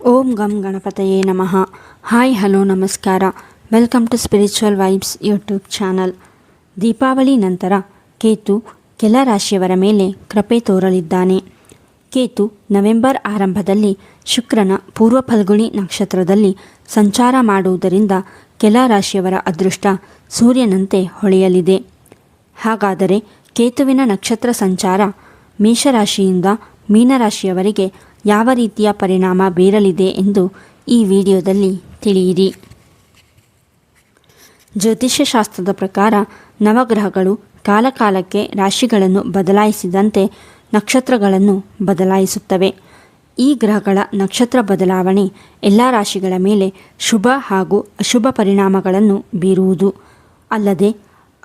ಓಂ ಗಂ ಗಣಪತಯೇ ನಮಃ. ಹಾಯ್, ಹಲೋ, ನಮಸ್ಕಾರ. Welcome to spiritual vibes YouTube channel. Deepavali ನಂತರ ಕೇತು ಕೆಲ ರಾಶಿಯವರ ಮೇಲೆ ಕೃಪೆ ತೋರಲಿದ್ದಾನೆ. ಕೇತು ನವೆಂಬರ್ ಆರಂಭದಲ್ಲಿ ಶುಕ್ರನ ಪೂರ್ವ ಫಲ್ಗುಣಿ ನಕ್ಷತ್ರದಲ್ಲಿ ಸಂಚಾರ ಮಾಡುವುದರಿಂದ ಕೆಲ ರಾಶಿಯವರ ಅದೃಷ್ಟ ಸೂರ್ಯನಂತೆ ಹೊಳೆಯಲಿದೆ. ಹಾಗಾದರೆ ಕೇತುವಿನ ನಕ್ಷತ್ರ ಸಂಚಾರ ಮೇಷರಾಶಿಯಿಂದ ಮೀನರಾಶಿಯವರಿಗೆ ಯಾವ ರೀತಿಯ ಪರಿಣಾಮ ಬೀರಲಿದೆ ಎಂದು ಈ ವಿಡಿಯೋದಲ್ಲಿ ತಿಳಿಯಿರಿ. ಜ್ಯೋತಿಷ್ಯ ಶಾಸ್ತ್ರದ ಪ್ರಕಾರ ನವಗ್ರಹಗಳು ಕಾಲಕಾಲಕ್ಕೆ ರಾಶಿಗಳನ್ನು ಬದಲಾಯಿಸಿದಂತೆ ನಕ್ಷತ್ರಗಳನ್ನು ಬದಲಾಯಿಸುತ್ತವೆ. ಈ ಗ್ರಹಗಳ ನಕ್ಷತ್ರ ಬದಲಾವಣೆ ಎಲ್ಲ ರಾಶಿಗಳ ಮೇಲೆ ಶುಭ ಹಾಗೂ ಅಶುಭ ಪರಿಣಾಮಗಳನ್ನು ಬೀರುವುದು. ಅಲ್ಲದೆ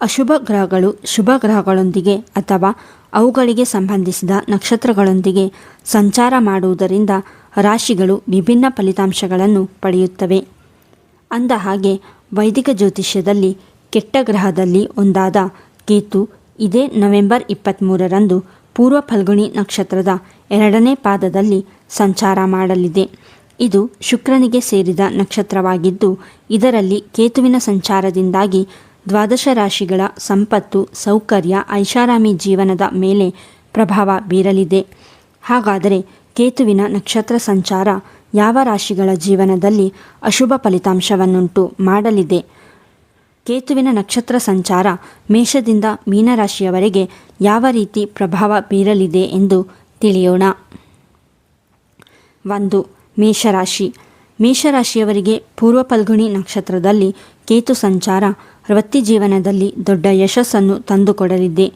ಅಶುಭ ಗ್ರಹಗಳು ಶುಭ ಗ್ರಹಗಳೊಂದಿಗೆ ಅಥವಾ ಅವುಗಳಿಗೆ ಸಂಬಂಧಿಸಿದ ನಕ್ಷತ್ರಗಳೊಂದಿಗೆ ಸಂಚಾರ ಮಾಡುವುದರಿಂದ ರಾಶಿಗಳು ವಿಭಿನ್ನ ಫಲಿತಾಂಶಗಳನ್ನು ಪಡೆಯುತ್ತವೆ. ಅಂದ ಹಾಗೆ, ವೈದಿಕ ಜ್ಯೋತಿಷ್ಯದಲ್ಲಿ ಕೆಟ್ಟ ಗ್ರಹದಲ್ಲಿ ಒಂದಾದ ಕೇತು ಇದೇ ನವೆಂಬರ್ ಇಪ್ಪತ್ತ್ಮೂರರಂದು ಪೂರ್ವ ಫಲ್ಗುಣಿ ನಕ್ಷತ್ರದ ಎರಡನೇ ಪಾದದಲ್ಲಿ ಸಂಚಾರ ಮಾಡಲಿದೆ. ಇದು ಶುಕ್ರನಿಗೆ ಸೇರಿದ ನಕ್ಷತ್ರವಾಗಿದ್ದು, ಇದರಲ್ಲಿ ಕೇತುವಿನ ಸಂಚಾರದಿಂದಾಗಿ ದ್ವಾದಶ ರಾಶಿಗಳ ಸಂಪತ್ತು, ಸೌಕರ್ಯ, ಐಷಾರಾಮಿ ಜೀವನದ ಮೇಲೆ ಪ್ರಭಾವ ಬೀರಲಿದೆ. ಹಾಗಾದರೆ ಕೇತುವಿನ ನಕ್ಷತ್ರ ಸಂಚಾರ ಯಾವ ರಾಶಿಗಳ ಜೀವನದಲ್ಲಿ ಅಶುಭ ಫಲಿತಾಂಶವನ್ನುಂಟು ಮಾಡಲಿದೆ? ಕೇತುವಿನ ನಕ್ಷತ್ರ ಸಂಚಾರ ಮೇಷದಿಂದ ಮೀನರಾಶಿಯವರೆಗೆ ಯಾವ ರೀತಿ ಪ್ರಭಾವ ಬೀರಲಿದೆ ಎಂದು ತಿಳಿಯೋಣ. ಒಂದು, ಮೇಷರಾಶಿ. ಮೇಷರಾಶಿಯವರಿಗೆ ಪೂರ್ವ ಪಲ್ಗುಣಿ ನಕ್ಷತ್ರದಲ್ಲಿ ಕೇತು ಸಂಚಾರ ವೃತ್ತಿ ಜೀವನದಲ್ಲಿ ದೊಡ್ಡ ಯಶಸ್ಸನ್ನು ತಂದುಕೊಡಲಿದೆ.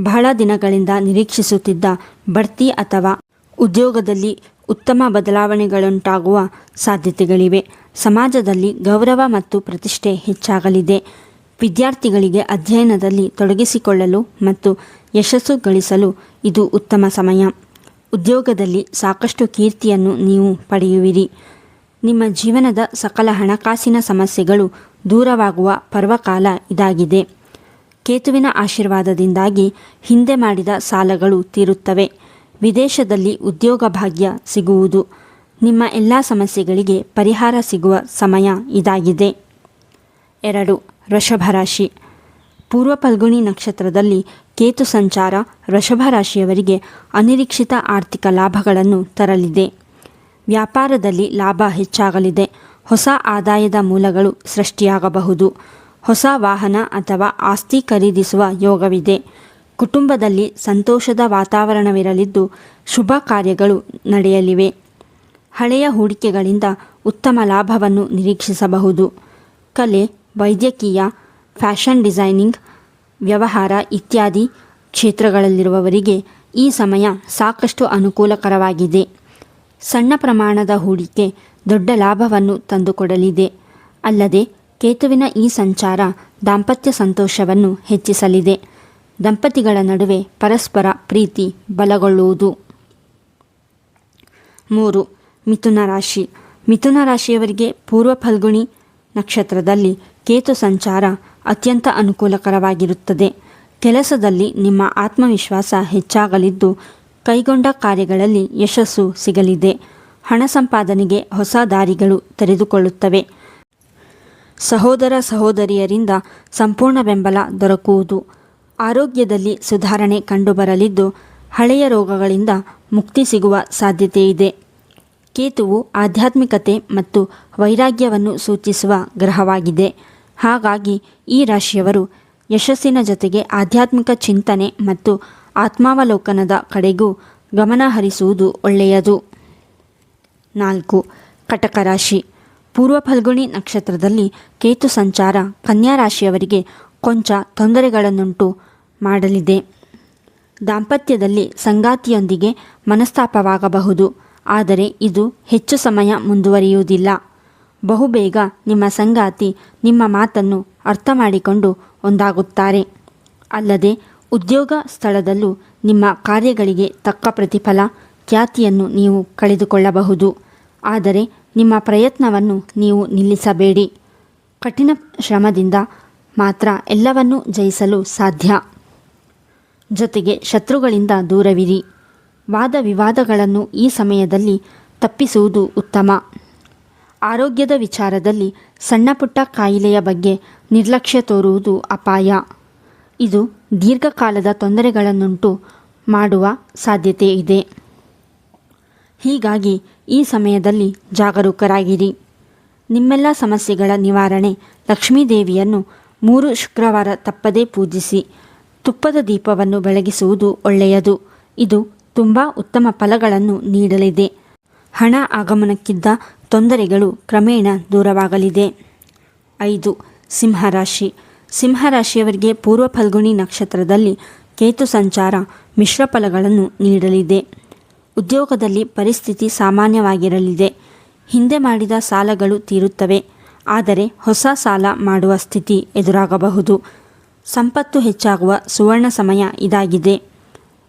ಬಹಳ ದಿನಗಳಿಂದ ನಿರೀಕ್ಷಿಸುತ್ತಿದ್ದ ಬಡ್ತಿ ಅಥವಾ ಉದ್ಯೋಗದಲ್ಲಿ ಉತ್ತಮ ಬದಲಾವಣೆಗಳುಂಟಾಗುವ ಸಾಧ್ಯತೆಗಳಿವೆ. ಸಮಾಜದಲ್ಲಿ ಗೌರವ ಮತ್ತು ಪ್ರತಿಷ್ಠೆ ಹೆಚ್ಚಾಗಲಿದೆ. ವಿದ್ಯಾರ್ಥಿಗಳಿಗೆ ಅಧ್ಯಯನದಲ್ಲಿ ತೊಡಗಿಸಿಕೊಳ್ಳಲು ಮತ್ತು ಯಶಸ್ಸು ಗಳಿಸಲು ಇದು ಉತ್ತಮ ಸಮಯ. ಉದ್ಯೋಗದಲ್ಲಿ ಸಾಕಷ್ಟು ಕೀರ್ತಿಯನ್ನು ನೀವು ಪಡೆಯುವಿರಿ. ನಿಮ್ಮ ಜೀವನದ ಸಕಲ ಹಣಕಾಸಿನ ಸಮಸ್ಯೆಗಳು ದೂರವಾಗುವ ಪರ್ವಕಾಲ ಇದಾಗಿದೆ. ಕೇತುವಿನ ಆಶೀರ್ವಾದದಿಂದಾಗಿ ಹಿಂದೆ ಮಾಡಿದ ಸಾಲಗಳು ತೀರುತ್ತವೆ. ವಿದೇಶದಲ್ಲಿ ಉದ್ಯೋಗ ಭಾಗ್ಯ ಸಿಗುವುದು. ನಿಮ್ಮ ಎಲ್ಲ ಸಮಸ್ಯೆಗಳಿಗೆ ಪರಿಹಾರ ಸಿಗುವ ಸಮಯ ಇದಾಗಿದೆ. ಎರಡು, ವೃಷಭ ರಾಶಿ. ಪೂರ್ವ ಫಲ್ಗುಣಿ ನಕ್ಷತ್ರದಲ್ಲಿ ಕೇತು ಸಂಚಾರ ವೃಷಭ ರಾಶಿಯವರಿಗೆ ಅನಿರೀಕ್ಷಿತ ಆರ್ಥಿಕ ಲಾಭಗಳನ್ನು ತರಲಿದೆ. ವ್ಯಾಪಾರದಲ್ಲಿ ಲಾಭ ಹೆಚ್ಚಾಗಲಿದೆ. ಹೊಸ ಆದಾಯದ ಮೂಲಗಳು ಸೃಷ್ಟಿಯಾಗಬಹುದು. ಹೊಸ ವಾಹನ ಅಥವಾ ಆಸ್ತಿ ಖರೀದಿಸುವ ಯೋಗವಿದೆ. ಕುಟುಂಬದಲ್ಲಿ ಸಂತೋಷದ ವಾತಾವರಣವಿರಲಿದ್ದು ಶುಭ ಕಾರ್ಯಗಳು ನಡೆಯಲಿವೆ. ಹಳೆಯ ಹೂಡಿಕೆಗಳಿಂದ ಉತ್ತಮ ಲಾಭವನ್ನು ನಿರೀಕ್ಷಿಸಬಹುದು. ಕಲೆ, ವೈದ್ಯಕೀಯ, ಫ್ಯಾಷನ್ ಡಿಸೈನಿಂಗ್, ವ್ಯವಹಾರ ಇತ್ಯಾದಿ ಕ್ಷೇತ್ರಗಳಲ್ಲಿರುವವರಿಗೆ ಈ ಸಮಯ ಸಾಕಷ್ಟು ಅನುಕೂಲಕರವಾಗಿದೆ. ಸಣ್ಣ ಪ್ರಮಾಣದ ಹೂಡಿಕೆ ದೊಡ್ಡ ಲಾಭವನ್ನು ತಂದುಕೊಡಲಿದೆ. ಅಲ್ಲದೆ, ಕೇತುವಿನ ಈ ಸಂಚಾರ ದಾಂಪತ್ಯ ಸಂತೋಷವನ್ನು ಹೆಚ್ಚಿಸಲಿದೆ. ದಂಪತಿಗಳ ನಡುವೆ ಪರಸ್ಪರ ಪ್ರೀತಿ ಬಲಗೊಳ್ಳುವುದು. ಮೂರು, ಮಿಥುನ ರಾಶಿ. ಮಿಥುನ ರಾಶಿಯವರಿಗೆ ಪೂರ್ವ ಫಲ್ಗುಣಿ ನಕ್ಷತ್ರದಲ್ಲಿ ಕೇತು ಸಂಚಾರ ಅತ್ಯಂತ ಅನುಕೂಲಕರವಾಗಿರುತ್ತದೆ. ಕೆಲಸದಲ್ಲಿ ನಿಮ್ಮ ಆತ್ಮವಿಶ್ವಾಸ ಹೆಚ್ಚಾಗಲಿದ್ದು, ಕೈಗೊಂಡ ಕಾರ್ಯಗಳಲ್ಲಿ ಯಶಸ್ಸು ಸಿಗಲಿದೆ. ಹಣ ಸಂಪಾದನೆಗೆ ಹೊಸ ದಾರಿಗಳು ತೆರೆದುಕೊಳ್ಳುತ್ತವೆ. ಸಹೋದರ ಸಹೋದರಿಯರಿಂದ ಸಂಪೂರ್ಣ ಬೆಂಬಲ ದೊರಕುವುದು. ಆರೋಗ್ಯದಲ್ಲಿ ಸುಧಾರಣೆ ಕಂಡುಬರಲಿದ್ದು ಹಳೆಯ ರೋಗಗಳಿಂದ ಮುಕ್ತಿ ಸಿಗುವ ಸಾಧ್ಯತೆಯಿದೆ. ಕೇತುವು ಆಧ್ಯಾತ್ಮಿಕತೆ ಮತ್ತು ವೈರಾಗ್ಯವನ್ನು ಸೂಚಿಸುವ ಗ್ರಹವಾಗಿದೆ. ಹಾಗಾಗಿ ಈ ರಾಶಿಯವರು ಯಶಸ್ಸಿನ ಜೊತೆಗೆ ಆಧ್ಯಾತ್ಮಿಕ ಚಿಂತನೆ ಮತ್ತು ಆತ್ಮಾವಲೋಕನದ ಕಡೆಗೂ ಗಮನ ಹರಿಸುವುದು ಒಳ್ಳೆಯದು. ನಾಲ್ಕು. ಕಟಕ ರಾಶಿ. ಪೂರ್ವ ಫಲ್ಗುಣಿ ನಕ್ಷತ್ರದಲ್ಲಿ ಕೇತು ಸಂಚಾರ ಕನ್ಯಾ ರಾಶಿಯವರಿಗೆ ಕೊಂಚ ತೊಂದರೆಗಳನ್ನುಂಟು ಮಾಡಲಿದೆ. ದಾಂಪತ್ಯದಲ್ಲಿ ಸಂಗಾತಿಯೊಂದಿಗೆ ಮನಸ್ತಾಪವಾಗಬಹುದು. ಆದರೆ ಇದು ಹೆಚ್ಚು ಸಮಯ ಮುಂದುವರಿಯುವುದಿಲ್ಲ. ಬಹುಬೇಗ ನಿಮ್ಮ ಸಂಗಾತಿ ನಿಮ್ಮ ಮಾತನ್ನು ಅರ್ಥ ಮಾಡಿಕೊಂಡು ಒಂದಾಗುತ್ತಾರೆ. ಅಲ್ಲದೆ ಉದ್ಯೋಗ ಸ್ಥಳದಲ್ಲೂ ನಿಮ್ಮ ಕಾರ್ಯಗಳಿಗೆ ತಕ್ಕ ಪ್ರತಿಫಲ ಖ್ಯಾತಿಯನ್ನು ನೀವು ಕಳೆದುಕೊಳ್ಳಬಹುದು. ಆದರೆ ನಿಮ್ಮ ಪ್ರಯತ್ನವನ್ನು ನೀವು ನಿಲ್ಲಿಸಬೇಡಿ. ಕಠಿಣ ಶ್ರಮದಿಂದ ಮಾತ್ರ ಎಲ್ಲವನ್ನೂ ಜಯಿಸಲು ಸಾಧ್ಯ. ಜೊತೆಗೆ ಶತ್ರುಗಳಿಂದ ದೂರವಿರಿ. ವಾದ ವಿವಾದಗಳನ್ನು ಈ ಸಮಯದಲ್ಲಿ ತಪ್ಪಿಸುವುದು ಉತ್ತಮ. ಆರೋಗ್ಯದ ವಿಚಾರದಲ್ಲಿ ಸಣ್ಣಪುಟ್ಟ ಕಾಯಿಲೆಯ ಬಗ್ಗೆ ನಿರ್ಲಕ್ಷ್ಯ ತೋರುವುದು ಅಪಾಯ. ಇದು ದೀರ್ಘಕಾಲದ ತೊಂದರೆಗಳನ್ನುಂಟು ಮಾಡುವ ಸಾಧ್ಯತೆ ಇದೆ. ಹೀಗಾಗಿ ಈ ಸಮಯದಲ್ಲಿ ಜಾಗರೂಕರಾಗಿರಿ. ನಿಮ್ಮೆಲ್ಲ ಸಮಸ್ಯೆಗಳ ನಿವಾರಣೆ ಲಕ್ಷ್ಮೀದೇವಿಯನ್ನು ಮೂರು ಶುಕ್ರವಾರ ತಪ್ಪದೇ ಪೂಜಿಸಿ ತುಪ್ಪದ ದೀಪವನ್ನು ಬೆಳಗಿಸುವುದು ಒಳ್ಳೆಯದು. ಇದು ತುಂಬ ಉತ್ತಮ ಫಲಗಳನ್ನು ನೀಡಲಿದೆ. ಹಣ ಆಗಮನಕ್ಕಿದ್ದ ತೊಂದರೆಗಳು ಕ್ರಮೇಣ ದೂರವಾಗಲಿದೆ. ಐದು, ಸಿಂಹರಾಶಿ. ಸಿಂಹರಾಶಿಯವರಿಗೆ ಪೂರ್ವ ಫಲ್ಗುಣಿ ನಕ್ಷತ್ರದಲ್ಲಿ ಕೇತು ಸಂಚಾರ ಮಿಶ್ರ ಫಲಗಳನ್ನು ನೀಡಲಿದೆ. ಉದ್ಯೋಗದಲ್ಲಿ ಪರಿಸ್ಥಿತಿ ಸಾಮಾನ್ಯವಾಗಿರಲಿದೆ. ಹಿಂದೆ ಮಾಡಿದ ಸಾಲಗಳು ತೀರುತ್ತವೆ. ಆದರೆ ಹೊಸ ಸಾಲ ಮಾಡುವ ಸ್ಥಿತಿ ಎದುರಾಗಬಹುದು. ಸಂಪತ್ತು ಹೆಚ್ಚಾಗುವ ಸುವರ್ಣ ಸಮಯ ಇದಾಗಿದೆ.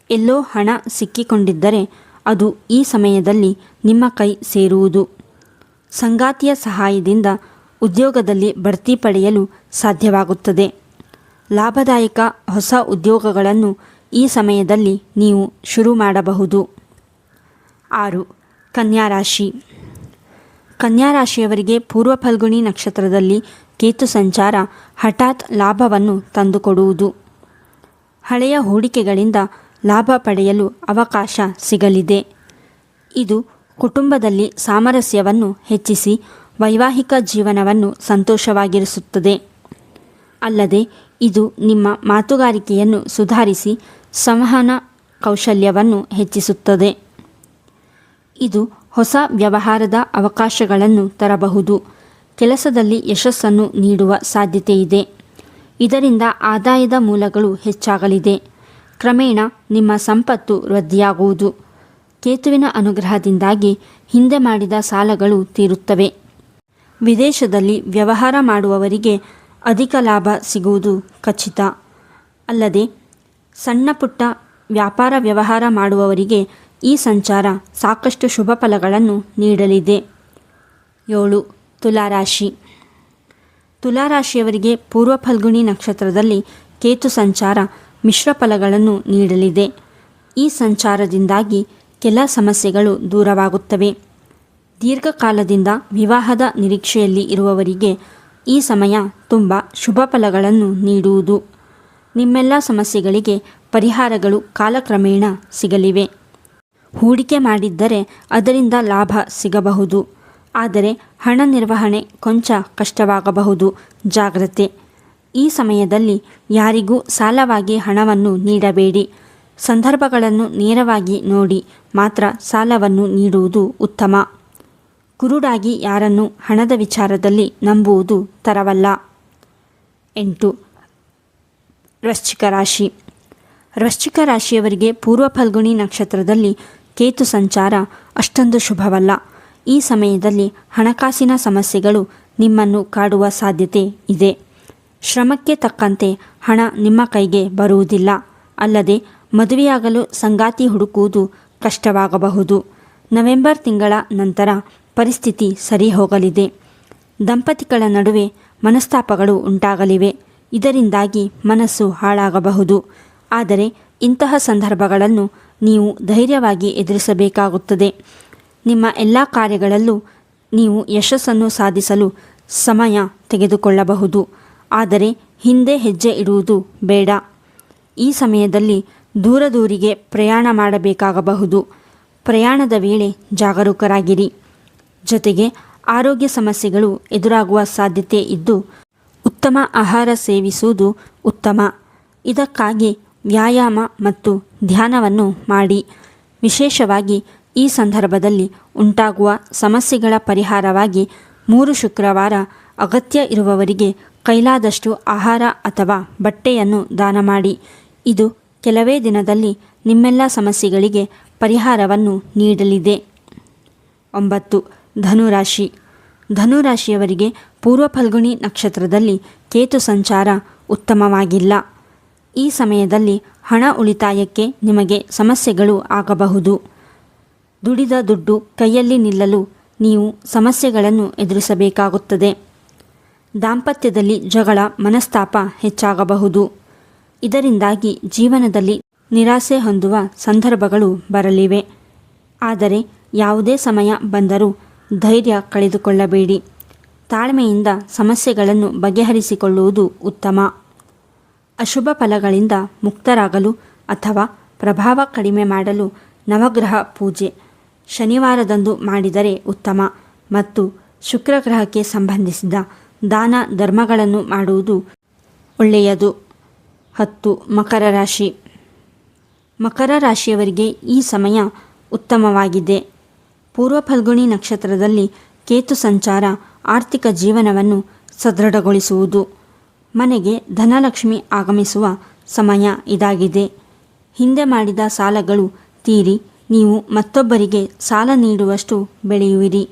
ಎಲ್ಲೋ ಹಣ ಸಿಕ್ಕಿಕೊಂಡಿದ್ದರೆ ಅದು ಈ ಸಮಯದಲ್ಲಿ ನಿಮ್ಮ ಕೈ ಸೇರುವುದು. ಸಂಗಾತಿಯ ಸಹಾಯದಿಂದ ಉದ್ಯೋಗದಲ್ಲಿ ಬಡ್ತಿ ಪಡೆಯಲು ಸಾಧ್ಯವಾಗುತ್ತದೆ. ಲಾಭದಾಯಕ ಹೊಸ ಉದ್ಯೋಗಗಳನ್ನು ಈ ಸಮಯದಲ್ಲಿ ನೀವು ಶುರು ಮಾಡಬಹುದು. ಆರು. ಕನ್ಯಾ ರಾಶಿ ಕನ್ಯಾ ರಾಶಿಯವರಿಗೆ ಪೂರ್ವ ಫಲ್ಗುಣಿ ನಕ್ಷತ್ರದಲ್ಲಿ ಕೇತು ಸಂಚಾರ ಹಠಾತ್ ಲಾಭವನ್ನು ತಂದುಕೊಡುವುದು. ಹಳೆಯ ಹೂಡಿಕೆಗಳಿಂದ ಲಾಭ ಪಡೆಯಲು ಅವಕಾಶ ಸಿಗಲಿದೆ. ಇದು ಕುಟುಂಬದಲ್ಲಿ ಸಾಮರಸ್ಯವನ್ನು ಹೆಚ್ಚಿಸಿ ವೈವಾಹಿಕ ಜೀವನವನ್ನು ಸಂತೋಷವಾಗಿರಿಸುತ್ತದೆ. ಅಲ್ಲದೆ ಇದು ನಿಮ್ಮ ಮಾತುಗಾರಿಕೆಯನ್ನು ಸುಧಾರಿಸಿ ಸಂವಹನ ಕೌಶಲ್ಯವನ್ನು ಹೆಚ್ಚಿಸುತ್ತದೆ. ಇದು ಹೊಸ ವ್ಯವಹಾರದ ಅವಕಾಶಗಳನ್ನು ತರಬಹುದು. ಕೆಲಸದಲ್ಲಿ ಯಶಸ್ಸನ್ನು ನೀಡುವ ಸಾಧ್ಯತೆಯಿದೆ. ಇದರಿಂದ ಆದಾಯದ ಮೂಲಗಳು ಹೆಚ್ಚಾಗಲಿದೆ. ಕ್ರಮೇಣ ನಿಮ್ಮ ಸಂಪತ್ತು ವೃದ್ಧಿಯಾಗುವುದು. ಕೇತುವಿನ ಅನುಗ್ರಹದಿಂದಾಗಿ ಹಿಂದೆ ಮಾಡಿದ ಸಾಲಗಳು ತೀರುತ್ತವೆ. ವಿದೇಶದಲ್ಲಿ ವ್ಯವಹಾರ ಮಾಡುವವರಿಗೆ ಅಧಿಕ ಲಾಭ ಸಿಗುವುದು ಖಚಿತ. ಅಲ್ಲದೆ ಸಣ್ಣ ಪುಟ್ಟ ವ್ಯಾಪಾರ ವ್ಯವಹಾರ ಮಾಡುವವರಿಗೆ ಈ ಸಂಚಾರ ಸಾಕಷ್ಟು ಶುಭ ಫಲಗಳನ್ನು ನೀಡಲಿದೆ. ಏಳು. ತುಲಾರಾಶಿ. ತುಲಾರಾಶಿಯವರಿಗೆ ಪೂರ್ವ ಫಲ್ಗುಣಿ ನಕ್ಷತ್ರದಲ್ಲಿ ಕೇತು ಸಂಚಾರ ಮಿಶ್ರ ಫಲಗಳನ್ನು ನೀಡಲಿದೆ. ಈ ಸಂಚಾರದಿಂದಾಗಿ ಕೆಲ ಸಮಸ್ಯೆಗಳು ದೂರವಾಗುತ್ತವೆ. ದೀರ್ಘಕಾಲದಿಂದ ವಿವಾಹದ ನಿರೀಕ್ಷೆಯಲ್ಲಿ ಇರುವವರಿಗೆ ಈ ಸಮಯ ತುಂಬ ಶುಭ ಫಲಗಳನ್ನು ನೀಡುವುದು. ನಿಮ್ಮೆಲ್ಲ ಸಮಸ್ಯೆಗಳಿಗೆ ಪರಿಹಾರಗಳು ಕಾಲಕ್ರಮೇಣ ಸಿಗಲಿವೆ. ಹೂಡಿಕೆ ಮಾಡಿದ್ದರೆ ಅದರಿಂದ ಲಾಭ ಸಿಗಬಹುದು. ಆದರೆ ಹಣ ನಿರ್ವಹಣೆ ಕೊಂಚ ಕಷ್ಟವಾಗಬಹುದು. ಜಾಗ್ರತೆ. ಈ ಸಮಯದಲ್ಲಿ ಯಾರಿಗೂ ಸಾಲವಾಗಿ ಹಣವನ್ನು ನೀಡಬೇಡಿ. ಸಂದರ್ಭಗಳನ್ನು ನೇರವಾಗಿ ನೋಡಿ ಮಾತ್ರ ಸಾಲವನ್ನು ನೀಡುವುದು ಉತ್ತಮ. ಕುರುಡಾಗಿ ಯಾರನ್ನು ಹಣದ ವಿಚಾರದಲ್ಲಿ ನಂಬುವುದು ತರವಲ್ಲ. ಎಂಟು. ವೃಶ್ಚಿಕ ರಾಶಿ. ವೃಶ್ಚಿಕ ರಾಶಿಯವರಿಗೆ ಪೂರ್ವ ಫಲ್ಗುಣಿ ನಕ್ಷತ್ರದಲ್ಲಿ ಕೇತು ಸಂಚಾರ ಅಷ್ಟೊಂದು ಶುಭವಲ್ಲ. ಈ ಸಮಯದಲ್ಲಿ ಹಣಕಾಸಿನ ಸಮಸ್ಯೆಗಳು ನಿಮ್ಮನ್ನು ಕಾಡುವ ಸಾಧ್ಯತೆ ಇದೆ. ಶ್ರಮಕ್ಕೆ ತಕ್ಕಂತೆ ಹಣ ನಿಮ್ಮ ಕೈಗೆ ಬರುವುದಿಲ್ಲ. ಅಲ್ಲದೆ ಮದುವೆಯಾಗಲು ಸಂಗಾತಿ ಹುಡುಕುವುದು ಕಷ್ಟವಾಗಬಹುದು. ನವೆಂಬರ್ ತಿಂಗಳ ನಂತರ ಪರಿಸ್ಥಿತಿ ಸರಿ ಹೋಗಲಿದೆ ದಂಪತಿಗಳ ನಡುವೆ ಮನಸ್ತಾಪಗಳು ಉಂಟಾಗಲಿವೆ. ಇದರಿಂದಾಗಿ ಮನಸ್ಸು ಹಾಳಾಗಬಹುದು. ಆದರೆ ಇಂತಹ ಸಂದರ್ಭಗಳನ್ನು ನೀವು ಧೈರ್ಯವಾಗಿ ಎದುರಿಸಬೇಕಾಗುತ್ತದೆ. ನಿಮ್ಮ ಎಲ್ಲ ಕಾರ್ಯಗಳಲ್ಲೂ ನೀವು ಯಶಸ್ಸನ್ನು ಸಾಧಿಸಲು ಸಮಯ ತೆಗೆದುಕೊಳ್ಳಬಹುದು. ಆದರೆ ಹಿಂದೆ ಹೆಜ್ಜೆ ಇಡುವುದು ಬೇಡ. ಈ ಸಮಯದಲ್ಲಿ ದೂರ ದೂರಿಗೆ ಪ್ರಯಾಣ ಮಾಡಬೇಕಾಗಬಹುದು. ಪ್ರಯಾಣದ ವೇಳೆ ಜಾಗರೂಕರಾಗಿರಿ. ಜೊತೆಗೆ ಆರೋಗ್ಯ ಸಮಸ್ಯೆಗಳು ಎದುರಾಗುವ ಸಾಧ್ಯತೆ ಇದ್ದು, ಉತ್ತಮ ಆಹಾರ ಸೇವಿಸುವುದು ಉತ್ತಮ. ಇದಕ್ಕಾಗಿ ವ್ಯಾಯಾಮ ಮತ್ತು ಧ್ಯಾನವನ್ನು ಮಾಡಿ. ವಿಶೇಷವಾಗಿ ಈ ಸಂದರ್ಭದಲ್ಲಿ ಉಂಟಾಗುವ ಸಮಸ್ಯೆಗಳ ಪರಿಹಾರವಾಗಿ ಮೂರು ಶುಕ್ರವಾರ ಅಗತ್ಯ ಇರುವವರಿಗೆ ಕೈಲಾದಷ್ಟು ಆಹಾರ ಅಥವಾ ಬಟ್ಟೆಯನ್ನು ದಾನ ಮಾಡಿ. ಇದು ಕೆಲವೇ ದಿನದಲ್ಲಿ ನಿಮ್ಮೆಲ್ಲ ಸಮಸ್ಯೆಗಳಿಗೆ ಪರಿಹಾರವನ್ನು ನೀಡಲಿದೆ. ಒಂಬತ್ತು. ಧನುರಾಶಿ. ಧನುರಾಶಿಯವರಿಗೆ ಪೂರ್ವ ಫಲ್ಗುಣಿ ನಕ್ಷತ್ರದಲ್ಲಿ ಕೇತು ಸಂಚಾರ ಉತ್ತಮವಾಗಿಲ್ಲ. ಈ ಸಮಯದಲ್ಲಿ ಹಣ ಉಳಿತಾಯಕ್ಕೆ ನಿಮಗೆ ಸಮಸ್ಯೆಗಳು ಆಗಬಹುದು. ದುಡಿದ ದುಡ್ಡು ಕೈಯಲ್ಲಿ ನಿಲ್ಲಲು ನೀವು ಸಮಸ್ಯೆಗಳನ್ನು ಎದುರಿಸಬೇಕಾಗುತ್ತದೆ. ದಾಂಪತ್ಯದಲ್ಲಿ ಜಗಳ, ಮನಸ್ತಾಪ ಹೆಚ್ಚಾಗಬಹುದು. ಇದರಿಂದಾಗಿ ಜೀವನದಲ್ಲಿ ನಿರಾಸೆ ಹೊಂದುವ ಸಂದರ್ಭಗಳು ಬರಲಿವೆ. ಆದರೆ ಯಾವುದೇ ಸಮಯ ಬಂದರೂ ಧೈರ್ಯ ಕಳೆದುಕೊಳ್ಳಬೇಡಿ. ತಾಳ್ಮೆಯಿಂದ ಸಮಸ್ಯೆಗಳನ್ನು ಬಗೆಹರಿಸಿಕೊಳ್ಳುವುದು ಉತ್ತಮ. ಅಶುಭ ಫಲಗಳಿಂದ ಮುಕ್ತರಾಗಲು ಅಥವಾ ಪ್ರಭಾವ ಕಡಿಮೆ ಮಾಡಲು ನವಗ್ರಹ ಪೂಜೆ ಶನಿವಾರದಂದು ಮಾಡಿದರೆ ಉತ್ತಮ ಮತ್ತು ಶುಕ್ರಗ್ರಹಕ್ಕೆ ಸಂಬಂಧಿಸಿದ ದಾನ ಧರ್ಮಗಳನ್ನು ಮಾಡುವುದು ಒಳ್ಳೆಯದು. ಹತ್ತು, ಮಕರ ರಾಶಿ. ಮಕರ ರಾಶಿಯವರಿಗೆ ಈ ಸಮಯ ಉತ್ತಮವಾಗಿದೆ. ಪೂರ್ವ ಫಲ್ಗುಣಿ ನಕ್ಷತ್ರದಲ್ಲಿ ಕೇತು ಸಂಚಾರ ಆರ್ಥಿಕ ಜೀವನವನ್ನು ಸದೃಢಗೊಳಿಸುವುದು. ಮನೆಗೆ ಧನಲಕ್ಷ್ಮಿ ಆಗಮಿಸುವ ಸಮಯ ಇದಾಗಿದೆ. ಹಿಂದೆ ಮಾಡಿದ ಸಾಲಗಳು ತೀರಿ, ನೀವು ಮತ್ತೊಬ್ಬರಿಗೆ ಸಾಲ ನೀಡುವಷ್ಟು ಬೆಳೆಯುವಿರಿ.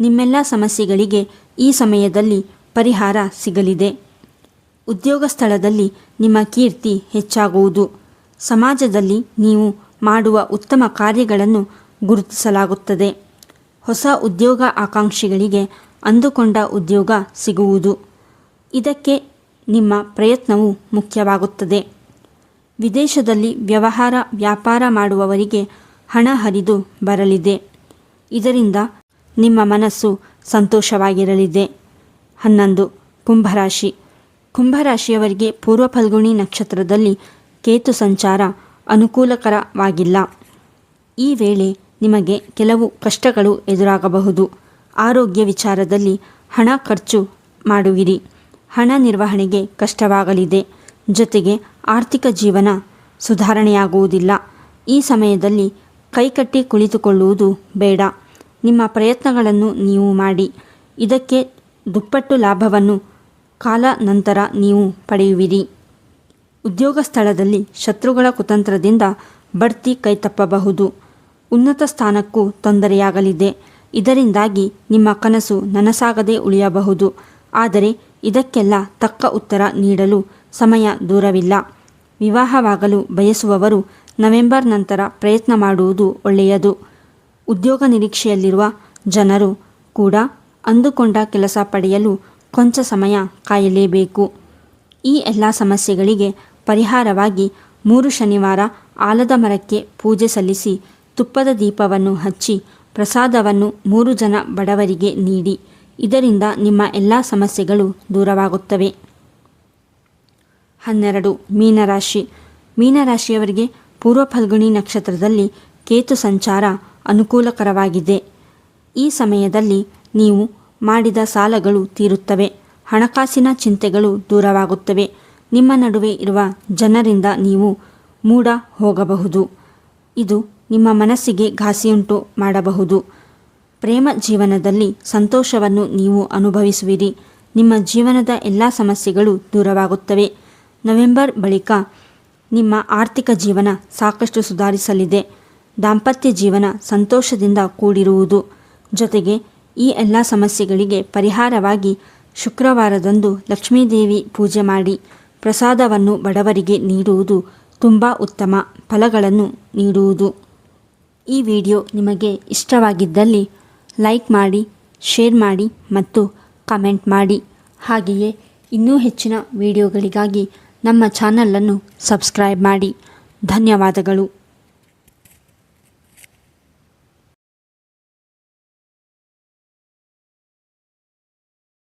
ನಿಮ್ಮೆಲ್ಲ ಸಮಸ್ಯೆಗಳಿಗೆ ಈ ಸಮಯದಲ್ಲಿ ಪರಿಹಾರ ಸಿಗಲಿದೆ. ಉದ್ಯೋಗ ಸ್ಥಳದಲ್ಲಿ ನಿಮ್ಮ ಕೀರ್ತಿ ಹೆಚ್ಚಾಗುವುದು. ಸಮಾಜದಲ್ಲಿ ನೀವು ಮಾಡುವ ಉತ್ತಮ ಕಾರ್ಯಗಳನ್ನು ಗುರುತಿಸಲಾಗುತ್ತದೆ. ಹೊಸ ಉದ್ಯೋಗ ಆಕಾಂಕ್ಷಿಗಳಿಗೆ ಅಂದುಕೊಂಡ ಉದ್ಯೋಗ ಸಿಗುವುದು. ಇದಕ್ಕೆ ನಿಮ್ಮ ಪ್ರಯತ್ನವು ಮುಖ್ಯವಾಗುತ್ತದೆ. ವಿದೇಶದಲ್ಲಿ ವ್ಯವಹಾರ, ವ್ಯಾಪಾರ ಮಾಡುವವರಿಗೆ ಹಣ ಹರಿದು ಬರಲಿದೆ. ಇದರಿಂದ ನಿಮ್ಮ ಮನಸ್ಸು ಸಂತೋಷವಾಗಿರಲಿದೆ. ಹನ್ನೊಂದು, ಕುಂಭರಾಶಿ. ಕುಂಭರಾಶಿಯವರಿಗೆ ಪೂರ್ವ ಫಲ್ಗುಣಿ ನಕ್ಷತ್ರದಲ್ಲಿ ಕೇತು ಸಂಚಾರ ಅನುಕೂಲಕರವಾಗಿಲ್ಲ. ಈ ವೇಳೆ ನಿಮಗೆ ಕೆಲವು ಕಷ್ಟಗಳು ಎದುರಾಗಬಹುದು. ಆರೋಗ್ಯ ವಿಚಾರದಲ್ಲಿ ಹಣ ಖರ್ಚು ಮಾಡುವಿರಿ. ಹಣ ನಿರ್ವಹಣೆಗೆ ಕಷ್ಟವಾಗಲಿದೆ. ಜೊತೆಗೆ ಆರ್ಥಿಕ ಜೀವನ ಸುಧಾರಣೆಯಾಗುವುದಿಲ್ಲ. ಈ ಸಮಯದಲ್ಲಿ ಕೈಕಟ್ಟಿ ಕುಳಿತುಕೊಳ್ಳುವುದು ಬೇಡ. ನಿಮ್ಮ ಪ್ರಯತ್ನಗಳನ್ನು ನೀವು ಮಾಡಿ. ಇದಕ್ಕೆ ದುಪ್ಪಟ್ಟು ಲಾಭವನ್ನು ಕಾಲ ನಂತರ ನೀವು ಪಡೆಯುವಿರಿ. ಉದ್ಯೋಗ ಸ್ಥಳದಲ್ಲಿ ಶತ್ರುಗಳ ಕುತಂತ್ರದಿಂದ ಬಡ್ತಿ ಕೈತಪ್ಪಬಹುದು. ಉನ್ನತ ಸ್ಥಾನಕ್ಕೂ ತೊಂದರೆಯಾಗಲಿದೆ. ಇದರಿಂದಾಗಿ ನಿಮ್ಮ ಕನಸು ನನಸಾಗದೆ ಉಳಿಯಬಹುದು. ಆದರೆ ಇದಕ್ಕೆಲ್ಲ ತಕ್ಕ ಉತ್ತರ ನೀಡಲು ಸಮಯ ದೂರವಿಲ್ಲ. ವಿವಾಹವಾಗಲು ಬಯಸುವವರು ನವೆಂಬರ್ ನಂತರ ಪ್ರಯತ್ನ ಮಾಡುವುದು ಒಳ್ಳೆಯದು. ಉದ್ಯೋಗ ನಿರೀಕ್ಷೆಯಲ್ಲಿರುವ ಜನರು ಕೂಡ ಅಂದುಕೊಂಡ ಕೆಲಸ ಪಡೆಯಲು ಕೊಂಚ ಸಮಯ ಕಾಯಲೇಬೇಕು. ಈ ಎಲ್ಲ ಸಮಸ್ಯೆಗಳಿಗೆ ಪರಿಹಾರವಾಗಿ ಮೂರು ಶನಿವಾರ ಆಲದ ಮರಕ್ಕೆ ಪೂಜೆ ಸಲ್ಲಿಸಿ ತುಪ್ಪದ ದೀಪವನ್ನು ಹಚ್ಚಿ ಪ್ರಸಾದವನ್ನು ಮೂರು ಜನ ಬಡವರಿಗೆ ನೀಡಿ. ಇದರಿಂದ ನಿಮ್ಮ ಎಲ್ಲ ಸಮಸ್ಯೆಗಳು ದೂರವಾಗುತ್ತವೆ. ಹನ್ನೆರಡು, ಮೀನರಾಶಿ. ಮೀನರಾಶಿಯವರಿಗೆ ಪೂರ್ವ ಫಲ್ಗುಣಿ ನಕ್ಷತ್ರದಲ್ಲಿ ಕೇತು ಸಂಚಾರ ಅನುಕೂಲಕರವಾಗಿದೆ. ಈ ಸಮಯದಲ್ಲಿ ನೀವು ಮಾಡಿದ ಸಾಲಗಳು ತೀರುತ್ತವೆ. ಹಣಕಾಸಿನ ಚಿಂತೆಗಳು ದೂರವಾಗುತ್ತವೆ. ನಿಮ್ಮ ನಡುವೆ ಇರುವ ಜನರಿಂದ ನೀವು ಮೂಡ ಹೋಗಬಹುದು. ಇದು ನಿಮ್ಮ ಮನಸ್ಸಿಗೆ ಘಾಸಿಯುಂಟು ಮಾಡಬಹುದು. ಪ್ರೇಮ ಜೀವನದಲ್ಲಿ ಸಂತೋಷವನ್ನು ನೀವು ಅನುಭವಿಸುವಿರಿ. ನಿಮ್ಮ ಜೀವನದ ಎಲ್ಲ ಸಮಸ್ಯೆಗಳು ದೂರವಾಗುತ್ತವೆ. ನವೆಂಬರ್ ಬಳಿಕ ನಿಮ್ಮ ಆರ್ಥಿಕ ಜೀವನ ಸಾಕಷ್ಟು ಸುಧಾರಿಸಲಿದೆ. ದಾಂಪತ್ಯ ಜೀವನ ಸಂತೋಷದಿಂದ ಕೂಡಿರುವುದು. ಜೊತೆಗೆ ಈ ಎಲ್ಲ ಸಮಸ್ಯೆಗಳಿಗೆ ಪರಿಹಾರವಾಗಿ ಶುಕ್ರವಾರದಂದು ಲಕ್ಷ್ಮೀದೇವಿ ಪೂಜೆ ಮಾಡಿ ಪ್ರಸಾದವನ್ನು ಬಡವರಿಗೆ ನೀಡುವುದು ತುಂಬ ಉತ್ತಮ ಫಲಗಳನ್ನು ನೀಡುವುದು. ಈ ವಿಡಿಯೋ ನಿಮಗೆ ಇಷ್ಟವಾಗಿದ್ದಲ್ಲಿ ಲೈಕ್ ಮಾಡಿ, ಶೇರ್ ಮಾಡಿ ಮತ್ತು ಕಮೆಂಟ್ ಮಾಡಿ. ಹಾಗೆಯೇ ಇನ್ನೂ ಹೆಚ್ಚಿನ ವಿಡಿಯೋಗಳಿಗಾಗಿ ನಮ್ಮ ಚಾನಲನ್ನು ಸಬ್ಸ್ಕ್ರೈಬ್ ಮಾಡಿ. ಧನ್ಯವಾದಗಳು.